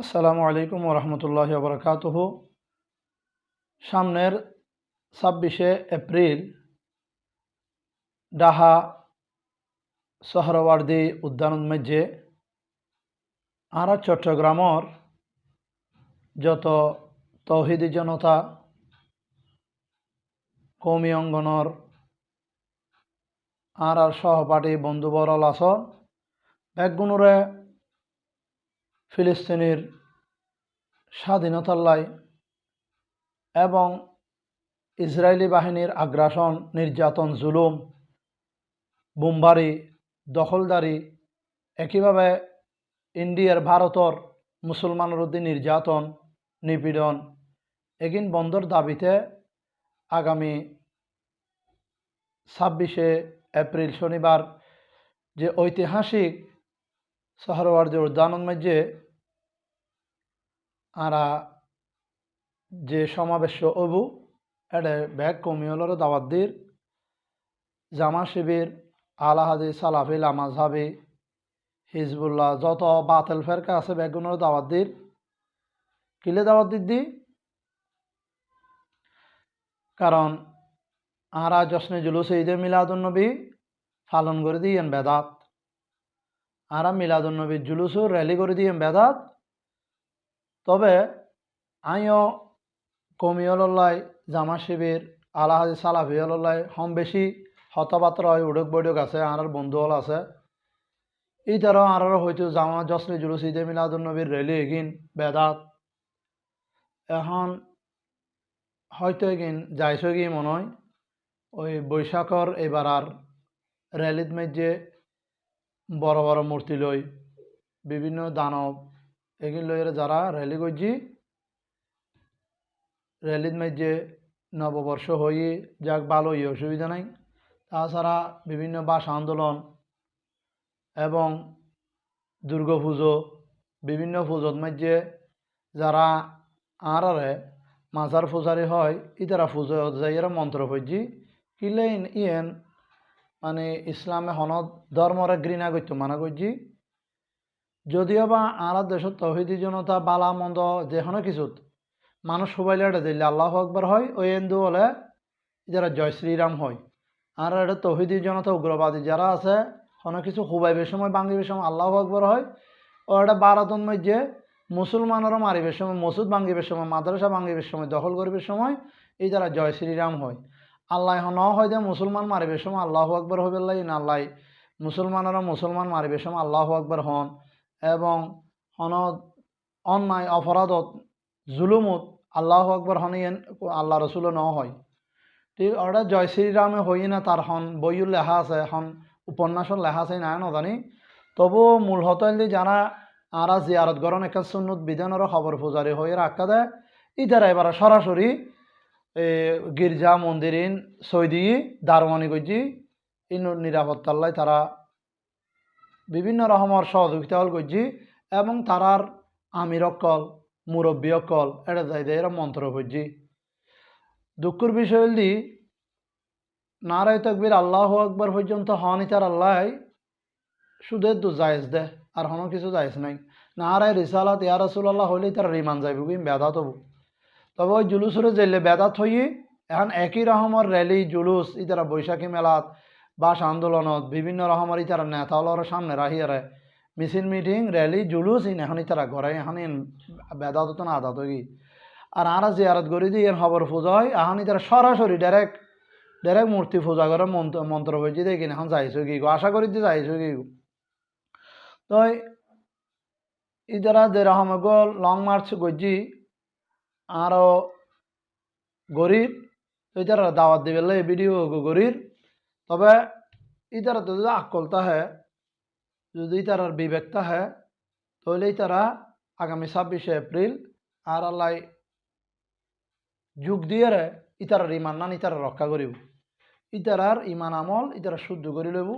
আসসালামু আলাইকুম ওরহমতুল্লাহ বরকাতহ। সামনের ছাব্বিশে এপ্রিল, ডাহা সহরওয়ার্দী উদ্যান মেজে আর চট্টগ্রামর যত তৌহিদি জনতা, কৌমি অঙ্গনর আর আর সহপাঠী বন্ধুবরল আস ব্যাগগুণরে ফিলিস্তিনির স্বাধীনতার লাই এবং ইসরায়েলি বাহিনীর আগ্রাসন, নির্যাতন, জুলুম, বোমবারি, দখলদারি একইভাবে ইন্ডিয়ার, ভারতর মুসলমানের উদ্দিন নির্যাতন, নিপীড়ন এগিন বন্ধর দাবিতে আগামী ছাব্বিশে এপ্রিল শনিবার যে ঐতিহাসিক সহরওয়ার্দী উদ্যানন মধ্যে আরা যে সমাবেশ অবু এডে ব্যাগ কমিওলর দাওয়াতদির জামা শিবির আলাহাদি সালাফিল আমাজহাবি হিজবুল্লাহ, যত বাতেল ফেরকা আছে ব্যাগগুলোর দাওয়াতদির কিলে দাওয়াত দি কারণ আরা জশ্নে জুলুস ঈদে মিলাদুন্নবী পালন করে দিয়েন বেদাত। আরা মিলাদুন্নবীর জুলুসও র্যালি করে দিয়েন বেদাত। তবে আইও কমিয়ল্লাই জামা শিবির, আলাহাজি সালাফিয়ল্লাই হম বেশি হতবাত্র হয়, উড়ক বৈঠক আছে, আর বন্ধু হল আছে। এই তারা আর হয়তো জামা জসলে জুলুস, ঈদে মিলাদুন্নবীর র্যালি এগিন বেদাত। এখন হয়তো এগিন যাইছ গিয়ে মনে হয়? ওই বৈশাখর এবার আর র্যালিত মেজে বড় বড় মূর্তি লই, বিভিন্ন দানব এগুলো লইয়ের যারা র্যালি করছি র্যালির মধ্যে নববর্ষ হয়ে যাক ভালো ইয়ে অসুবিধা নাই। তাছাড়া বিভিন্ন ভাষা আন্দোলন এবং দুর্গাপুজো বিভিন্ন পুজোর মধ্যে যারা আরারে মাজার পূজারি হয়, ইতারা পুজো যাইয়েরা মন্ত্র পড়ছি। কিলে ইয়েন মানে ইসলামে হনদ ধর্মরে ঘৃণা করতো মানা করছি। যদিও বা আর দেশত তহিদি জনতা বালা মন্দ যে কোনো কিছুত, মানুষ সবাই এটা দিলে আল্লাহ আকবর হয় ওই হিন্দু হলে যারা জয় শ্রীরাম হয়। আর এটা তহিদি জনতা উগ্রবাদী যারা আছে কোনো কিছু হুবাইবের সময় বাঙ্গিবের সময় আল্লাহ আকবর হয়। ও এটা বারাতন মধ্যে মুসলমানেরও মারিবের সময় মসুদ ভাঙ্গিবের সময়, মাদ্রাসা ভাঙ্গিবের সময়, দখল করিবের সময়, এই যারা জয় শ্রীরাম হয়। আল্লাহ ন হয় যে মুসলমান মারিবের সময় আল্লাহ আকবর হবে না আল্লাহ মুসলমানেরা মুসলমান মারিবের সময় আল্লাহ আকবর হন। এবং হন অন্যায়, অপরাধত, জুলুমত আল্লাহ আকবর হনিয়েন, আল্লাহ রসুলও ন হয়। ঠিক ওটা জয় শ্রীরামে হই না তার হন বইও লেখা আছে, হন, উপন্যাসর লেখা আছে না নজানি। তবু মূল হতলি যারা আরা জিয়ারত গরণ একটা সুন্নত বিধানের খবর পূজারি হয়ে রাখা দেয় ইতারা এবার সরাসরি গির্জা, মন্দিরিন, সৈদি, দারোয়ানি গজি ইন নিরাপত্তাল্লাই তারা বিভিন্ন রকমের সহযোগিতা হল করছি এবং তারার আমির অকল মুরব্বী অকল এটা যাই দেয়, এরা মন্ত্র করছি দুঃখের বিষয় হলি নারায় তকবির আল্লাহ আকবর পর্যন্ত হন তার আল্লাহ, সুদের দু জায়েজ দে, আর হন কিছু জায়েজ নাই। নারায় রিসালাত ইয়া রসুল্লাহ হইলেই তার রিমান যাইব কি বেদাত হব। তবে ওই জুলুসরে জেলে বেদাত হই এখন একই রকমের র্যালি, জুলুস ইতারা বৈশাখী মেলাত বাস আন্দোলনত বিভিন্ন রকমের ইতারা নেতালর সামনে রাহিয়ারে মিছিল, মিটিং র্যালি জুলুস ইন এখন ইতারা ঘরে এখন বেদাত না আদাত হই আর আরা জিয়ারত করি দিয়ে খবর পূজা হয় এখন ইতারা সরাসরি ডাইরেক্ট ডাইরেক্ট মূর্তি পূজা করে মন্ত্র মন্ত্র বইছি দেখি এখন যাইছো কি আশা করি যে যাইছো কি তো ইতারা যে রকম লং মার্চ গজি আরও গরিব তো ইতারা দাওয়াত দিবে ভিডিও গরিব তবে ইতারা যদি আকলতা হয় যদি ইতারার বিবেকতা হয় তাহলে ইতারা আগামী ছাব্বিশে এপ্রিল আর আল্লাহ যুগ দিয়ে ইতারার ইমান নান ইতারা রক্ষা করিব। ইতারার ইমান আমল ইতারা শুদ্ধ করি লব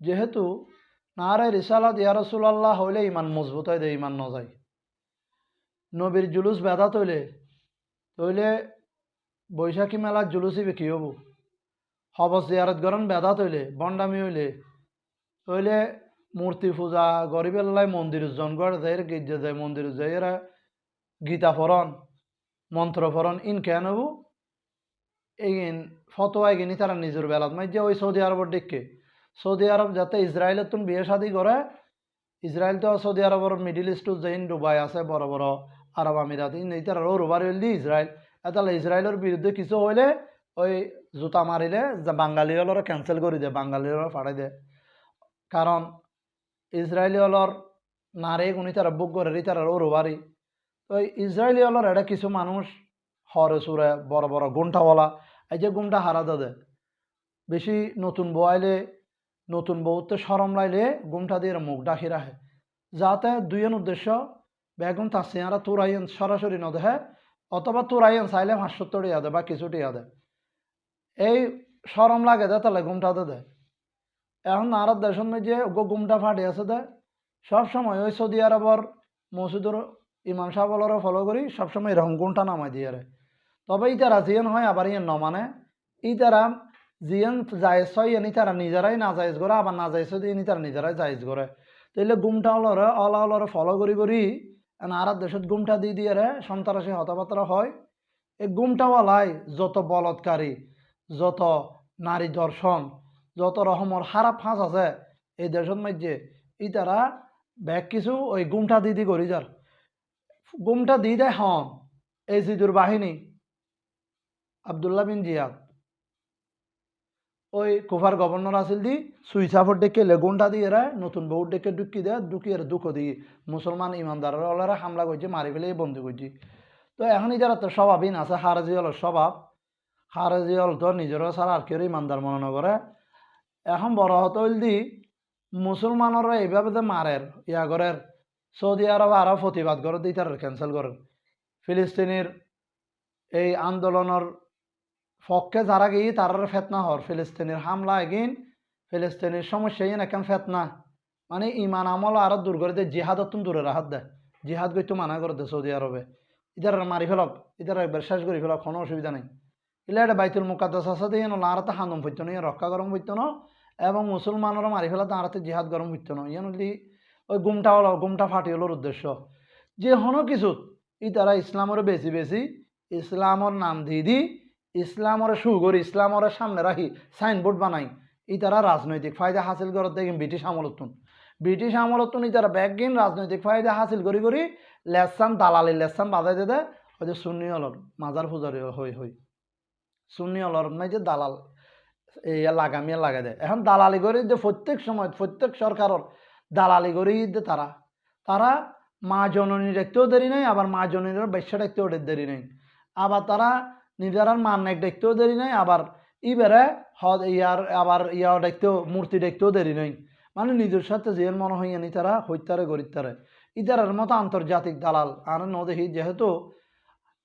যেহেতু নারে রিসালাত, ইয়া রসুল্লাহ হইলে ইমান মজবুত হয় দেয় ইমান নজায় নবীর জুলুস বেদা তৈলে তৈলে বৈশাখী মেলার জুলুসই কি হব হবস জিয়ারত গরণ বেদাত হইলে বন্ডামি হইলে। তৈলে মূর্তি পূজা গরিবেল্লাই মন্দির জন গড় যায় গির্জা যায় মন্দির এরা। গীতা পড়ন মন্ত্র পড়ন ইন কেন হবু? এইন ফতোয়াই গিনি তারা নিজের বেলাত মাই যে ওই সৌদি আরবের দিককে। সৌদি আরব যাতে ইসরায়েলের তুন বিয়ে শাদি করে, ইসরায়েল তো সৌদি আরবের মিডিল ইস্টত যেইন ডুবাই আছে, বড় বড় আরব আমিরাত ইন এই তারা রোবার হইল ইসরায়েল। এতালে ইসরায়েলের বিরুদ্ধে কিছু হইলে ওই জুতা মারিলে যে বাঙালি হলর ক্যান্সেল করে দেয় বাঙালি হলর ফাড়াই দেয় কারণ ইসরায়েলি হলর নারে গুনি তারা বুক করে তারা ওরবারি তো ইসরায়েলি হলর এটা কিছু মানুষ হরে সুরে বড় বড় গুণ্ঠাওয়ালা এই যে গুমটা হারা দাদে বেশি নতুন বয়াইলে নতুন বউতে সরম লাইলে গুমটা দিয়ে মুখ ডাকি রাখে যাতে দুইয়ের উদ্দেশ্য, বেগুন তাসিয়ারা তুরাইন সরাসরি নদেহে অথবা তুরাইন চাইলে টিয়া দেয় বা কিছুটি টিয়া দেয় এই সরম লাগে দে তাহলে গুমটা দে। এখন আরব দেশের মধ্যে গো গুমটা ফাটি আছে দে। সবসময় ওই সৌদি আরবর মসজিদুর ইমাম সাহেবলরও ফলো করি সবসময় এরকম গুমটা নামাই দিয়ে তবে ইতারা জিয়ান হয়, আবার ইয়ে নমানে ইতারা জিয়ান জায়েজ হয় এনি তারা নিজেরাই না জায়েজ করে, আবার না জায়েজ হয় এনি তারা নিজেরাই জায়েজ করে। তাইলে গুমটা অলরে অলা অলরে ফলো করি করি আরব দেশত গুমটা দি দিয়ে রে, সন্ত্রাসী হতাবার্তা হয়। এই গুমটাওয়ালাই যত বলৎকারী যত নারী দর্শন, যত রকমের খারাপ ফাঁস আছে, এই দেশের মধ্যে ই তারা ব্যাগ কিছু ওই গুমটা দি দি করি যার। গুমটা দি দেয় হন, এই জিদুর বাহিনী, আবদুল্লাহ বিন জিয়াদ। ওই কুফার গভর্নর আসিল দি সুইসাফর ডেকে লেগুনটা দিয়ে এরা নতুন বউ ডেকে ঢুকি দেয় ঢুকি এরা দুঃখ দিয়ে মুসলমান ইমানদারের হামলা করছে মারি ফেলে বন্দি করছি তো এখনই যারা তো স্বভাবহীন আছে, হারাজি হল স্বভাব। হারাজি হল তো নিজেরও ছাড়া আর কেউ ইমানদার মনে নকরে এখন বড় হতে দি মুসলমানরা এইভাবে মারের ইয়া করের সৌদি আরব আরও প্রতিবাদ করে দিই তারা ক্যান্সেল করেন ফিলিস্তিনের এই আন্দোলনের পক্ষে যারা গিয়ে তার ফেতনা হর ফিলিস্তিনের হামলা এগিন ফিলিস্তিনের সমস্যা ইন এখন ফেতনা। মানে ইমান আমল আরও দূর করে দেয় জিহাদ অত্যন দূরে রাহাত দেয় জিহাদ করতে মানা করে দেয় সৌদি আরবে ইতার মারি ফেলক ইতার একবার শেষ করে ফেলক, কোনো অসুবিধা নেই। ইলে এটা বাইতুল মুকাদ্দাস আছে দিয়ে লারাতে হান্দম হইত না রক্ষা গরম হইত না এবং মুসলমানেরও মারি ফেলা তাঁরাতে জিহাদ গরম হইত না ইয়ান ওই গুমটা হলো, গুমটা ফাটি হলোর উদ্দেশ্য। যে হনো কিছু, ই তারা ইসলামের বেশি বেশি ইসলামর নাম দিয়ে দি, ইসলামর সুগর ইসলামর সামনে রাখি, সাইনবোর্ড বানাই। ই তারা রাজনৈতিক ফায়দা হাসিল করার দেখেন ব্রিটিশ আমলতুন ব্রিটিশ আমলতুন ই তারা ব্যাগিন রাজনৈতিক ফায়দা হাসিল করি করি লেসান দালালি লেসান বাজাই দিতে হয়তো সুন্নি অলর মাজার পূজারি হই হই। সুন্নি অলর নাই যে দালাল। এই লাগামিয়া লাগাই দেয়। এখন দালালি করে যে প্রত্যেক সময়, প্রত্যেক সরকারের দালালি করে দে তারা। তারা মা জননী দেখতেও দেরি নেই, আবার মা জননীর বেশ্যা দেখতেও দেরি নেই। আবার তারা নিজেরার মান এক দেখতেও দেরি নেই, আবার ইবারে হদ ইয়ার, আবার ইয়াও দেখতেও মূর্তি দেখতেও দেরি নেই। মানে নিজের সাথে যে মনে হয় নি তারা হইতারে গরিতারে ইতারের মতো আন্তর্জাতিক দালাল, আর নদেহি যেহেতু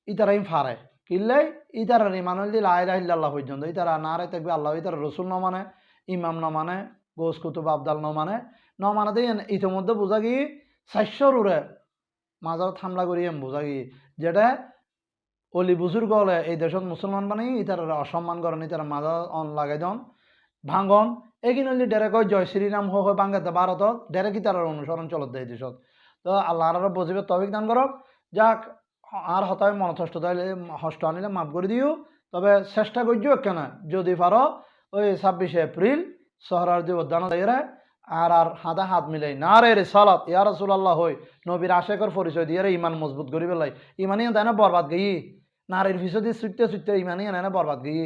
ইতারাই ফারে। কিনলে ইতারা ইমানুল দিল আয় রাহিল্লাহ পর্যন্ত। ইতারা না রে থাকবে, আল্লাহ ইতারা রসুল ন মানে ইমাম ন মানে গোস কুতুব আবদাল ন মানে দিয়ে ইতিমধ্যে বোঝা গিয়ে চারশোর উড়ে মাজার হামলা করি এম, বোঝা গিয়ে। যেটা অলি বুজুর্গ হলে এই দেশত মুসলমান বানাই ইতার অসম্মান করেন, ইতার মাজা অন লাগাই দন ভাঙন এইখিনি হলি ডেরে কয়, জয় শ্রীরাম হোক হয় বাংলাতে ভারতত। ডেরে কি তার অনুসরণ চলত দেয় দেশত। তো আল্লাহ বুঝিবে তবিক দান করক। যাক আর হতায় মনথষ্ট তাইলে হষ্ট আনিলে মাফ করে দিও। তবে চেষ্টা করছ কেন? যদি পারো, ওই ছাব্বিশে এপ্রিল শহরার যে উদ্যান আর আর হাতে হাত মিলাই। না রে রে সালাত, ইয়া রাসূলুল্লাহ হই, নবীর আশেকর পরিচয় দিয়ে রে ইমান মজবুত করি পেলাই ইমানই তাই না বরবাদ গেই। নারীর পিছতে ছুটতে ছুটতে ইমানই এনে বরবাদ গেই।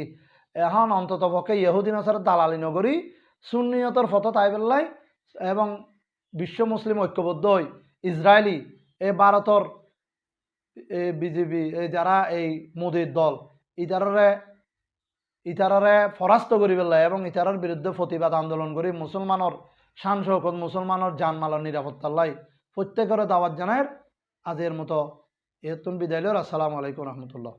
এখন অন্তত পক্ষে ইহুদিন আসার দালালি নগরী সুন্নিয়তর ফটো তাই পেলাই এবং বিশ্ব মুসলিম ঐক্যবদ্ধ হই। ইসরায়েলি এ ভারতর বিজেপি এই যারা এই মোদীর দল, ইতারারে ইতারারে পরাস্ত করি পেলাই এবং ইতারার বিরুদ্ধে প্রতিবাদ আন্দোলন করি, মুসলমানের শান শৌকত মুসলমানের জানমালের নিরাপত্তার লাই প্রত্যেকের দাওয়াত জানায় আজের মতো এতুন বিদায় আসসালামু আলাইকুম রহমতুল্লাহ।